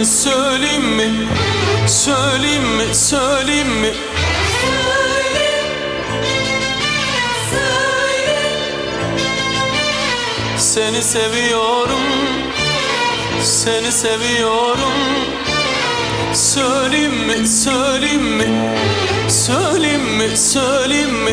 mi, söyleyeyim mi? Söyleyeyim mi, söyleyeyim mi? Seni seviyorum, seni seviyorum. Söyleyeyim mi, söyleyeyim mi? Söyleyeyim mi, söyleyeyim mi?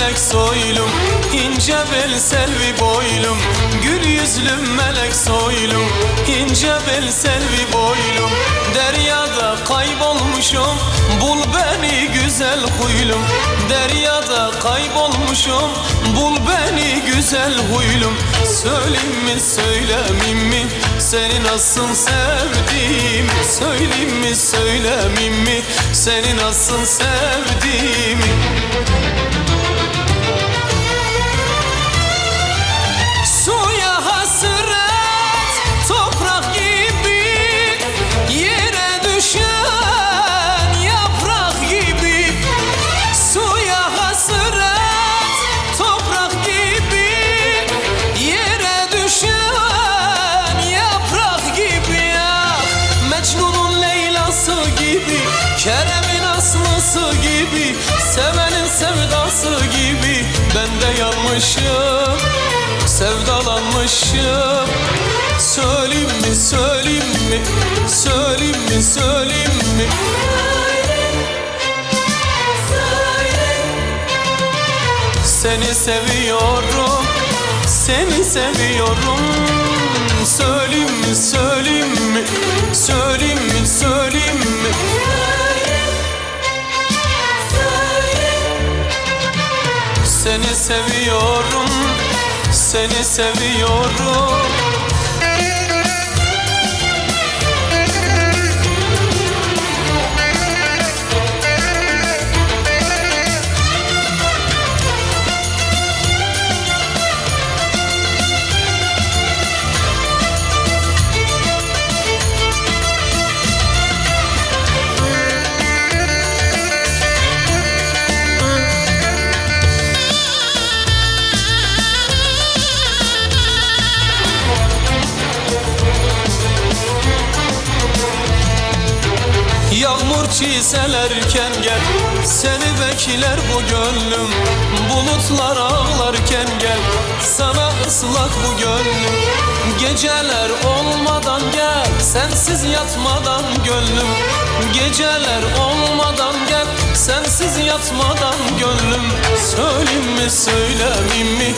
melek soylum ince bel selvi boylum. Gül yüzlüm melek soylum ince bel selvi boylum. Deryada kaybolmuşum bul beni güzel huylum. Deryada kaybolmuşum bul beni güzel huylum. Söyleyeyim mi söylemeyeyim mi? Seni nasıl sevdim Söyleyeyim mi söylemeyeyim mi? Seni nasıl sevdim Kerem'in aslısı gibi Sevenin sevdası gibi Ben de yanmışım Sevdalanmışım. Söyleyeyim mi, söyleyeyim mi Söyleyeyim mi, söyleyeyim mi? Seni seviyorum Seni seviyorum. Söyleyeyim mi, söyleyeyim mi Söyleyeyim mi, söyleyeyim mi seviyorum Seni seviyorum Yağmur çiselerken gel. Seni bekler bu gönlüm Bulutlar ağlarken gel. Sana ıslak bu gönlüm Geceler olmadan gel. Sensiz yatmadan gönlüm Geceler olmadan gel. Sensiz yatmadan gönlüm Söyleyeyim mi söylemeyeyim mi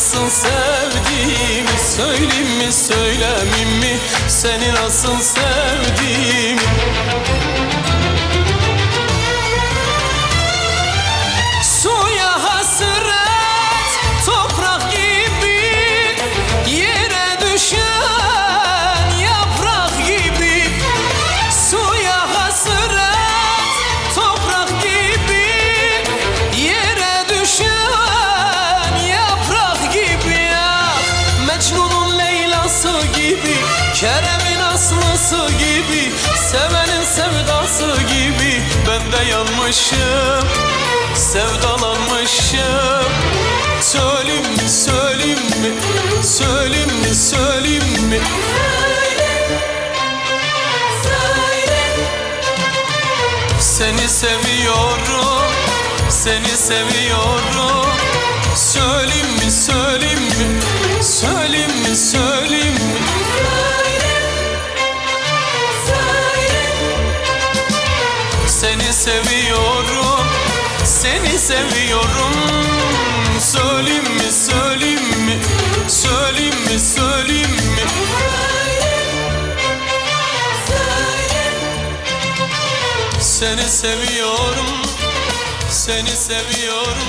nasıl sevdiğimi Söyleyeyim mi söylemeyeyim mi? Seni nasıl sevdiğimi aslısı gibi Sevenin sevdası gibi Ben de yanmışım Sevdalanmışım. Söyleyeyim mi, söyleyeyim mi Söyleyeyim mi, söyleyeyim mi? Seni seviyorum Seni seviyorum. Söyleyeyim mi, söyleyeyim mi? Söyleyeyim mi, söyleyeyim seviyorum Seni seviyorum. Söyleyeyim mi, söyleyeyim mi Söyleyeyim mi, söyleyeyim mi? Seni seviyorum Seni seviyorum